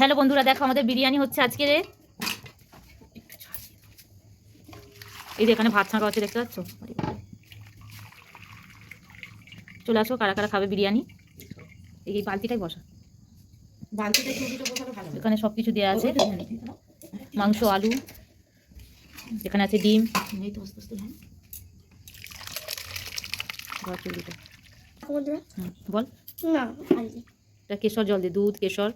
Hello বন্ধুরা দেখো আমাদের বিরিয়ানি হচ্ছে আজকে রে। এই যে এখানে ভাত ছাঁকা হচ্ছে দেখতে পাচ্ছ? চলে আসো কারা কারা খাবে বিরিয়ানি? এই বালতিটাই বসা। বালতিটা। এখানে সব কিছু দেওয়া আছে। মাংস আলু। এখানে আছে ডিম। হুম, বল। না এটা কেশর জল দিয়ে দুধ কেশর।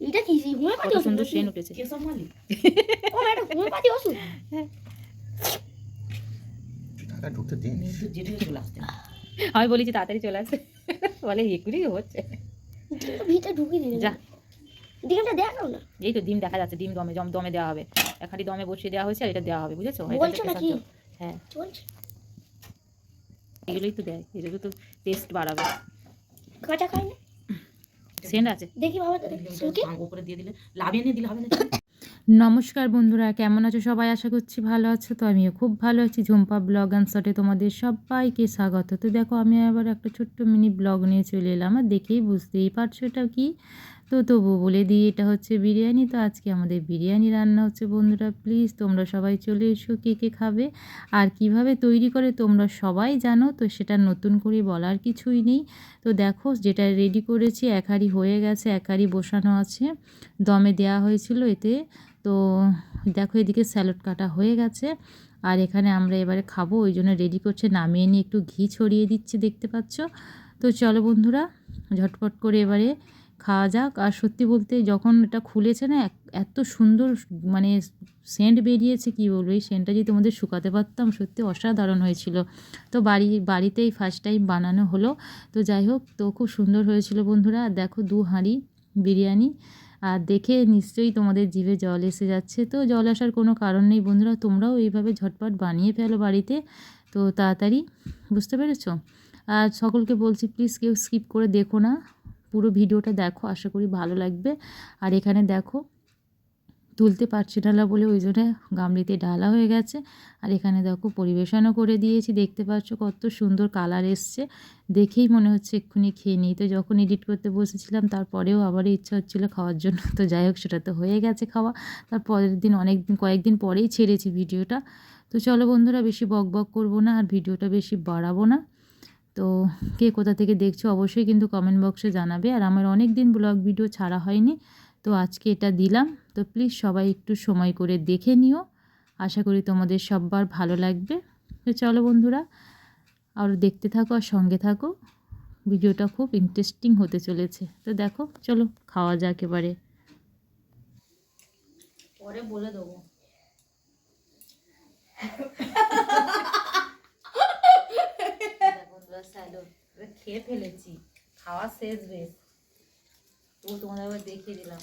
এটা কি কত সুন্দর সেন উঠেছে। ও এটা হোমিওপ্যাথি ওষুধ? টাকা ঢুকতে দিন। কিন্তু জেঠে চলে আসতে হবে। আমি বলেছি তাড়াতাড়ি চলে আসে। বলে এগুলি হচ্ছে। ভিতরে ঢুকিয়ে দিলে। যা। ডিমটা দেখাও না? এই তো ডিম দেখা যাচ্ছে ডিম দমে জম দমে দেওয়া হবে। এখানে দমে বসিয়ে দেওয়া হয়েছে আর এটা দেওয়া হবে বুঝেছ? বলছো হচ্ছে নাকি? হ্যাঁ। এগুলোই তো দেয় এগুলো তো টেস্ট বাড়াবে। কাঁচা খাই না সেন্ট আছে। দেখি বাবা উপরে দিয়ে দিলে। লাভ এনে দিলে হবে না। নমস্কার বন্ধুরা কেমন আছো সবাই? আশা করছি ভালো আছো। তো আমিও খুব ভালো আছি। ঝুম্পা ব্লগ অ্যান্ড শটে তোমাদের সবাইকে স্বাগত। তো দেখো আমি আবার একটা ছোট্ট মিনি ব্লগ নিয়ে চলে এলাম। আর দেখেই বুঝতেই পারছ এটা কি? তো তবু বলে দিই, এটা হচ্ছে বিরিয়ানি। তো আজকে আমাদের বিরিয়ানি রান্না হচ্ছে বন্ধুরা প্লিজ তোমরা সবাই চলে এসো কে কে খাবে। আর কীভাবে তৈরি করে তোমরা সবাই জানো, তো সেটা নতুন করে বলার কিছুই নেই। তো দেখো, যেটা রেডি করেছি, এক হাঁড়ি হয়ে গেছে, এক হাঁড়ি বসানো আছে। দমে দেওয়া হয়েছিল এতে। তো দেখো, এদিকে স্যালাড কাটা হয়ে গেছে। আর এখানে আমরা এবারে খাব, ওই জন্য রেডি করছে, নামিয়ে নিয়ে একটু ঘি ছড়িয়ে দিচ্ছে, দেখতে পাচ্ছ? তো চলো বন্ধুরা, ঝটপট করে এবারে খাওয়া যাক। আর সত্যি বলতে যখন এটা খুলেছে না এত সুন্দর মানে সেন্ট বেরিয়েছে, কি বলব? এই সেন্টটা যদি তোমাদের শুকাতে পারতাম, সত্যি অসাধারণ হয়েছিল। তো বাড়ি, বাড়িতেই ফার্স্ট টাইম বানানো হলো। তো যাই হোক, তো খুব সুন্দর হয়েছিল বন্ধুরা। দেখো দু হাঁড়ি বিরিয়ানি। আর দেখে নিশ্চয়ই তোমাদের জিভে জল এসে যাচ্ছে। তো জল আসার কোনো কারণ নেই বন্ধুরা। তোমরাও এইভাবে ঝটপট বানিয়ে ফেলো বাড়িতে। তো তাড়াতাড়ি, বুঝতে পেরেছ? আর সকলকে বলছি প্লিজ কেউ স্কিপ করে দেখো না। পুরো ভিডিওটা দেখো, আশা করি ভালো লাগবে। আর এখানে দেখো, তুলতে পারছি না বলে, ওই জন্য গামলিতে ডালা হয়ে গেছে। আর এখানে দেখো, পরিবেশনও করে দিয়েছি, দেখতে পাচ্ছ কত সুন্দর কালার এসছে। দেখেই মনে হচ্ছে এক্ষুনি খেয়ে নিই। তো যখন এডিট করতে বসেছিলাম, তারপরেও আবার ইচ্ছা হচ্ছিল খাওয়ার জন্য। তো যাই হোক, সেটা তো হয়ে গেছে খাওয়া। তার পরের দিন, অনেক দিন, কয়েকদিন পরেই ছেড়েছি ভিডিওটা। তো চলো বন্ধুরা, বেশি বক বক করব না, আর ভিডিওটা বেশি বাড়াবো না। তো কে কোথা থেকে দেখছ অবশ্যই কিন্তু কমেন্ট বক্সে জানাবে। আর আমার অনেক দিন ব্লগ ভিডিও ছাড়া হয়নি তো আজকে এটা দিলাম। তো প্লিজ সবাই একটু সময় করে দেখে নিও। আশা করি তোমাদের সববার ভালো লাগবে। তো চলো বন্ধুরা আর দেখতে থাকো আর সঙ্গে থাকো। ভিডিওটা খুব ইন্টারেস্টিং হতে চলেছে। তো দেখো চলো খাওয়া যাক এবারে। পরে বলে দেবো। স্যালোড খেয়ে ফেলেছি। খাওয়া শেষ বেশ। তবু তোমাদের দেখিয়ে দিলাম।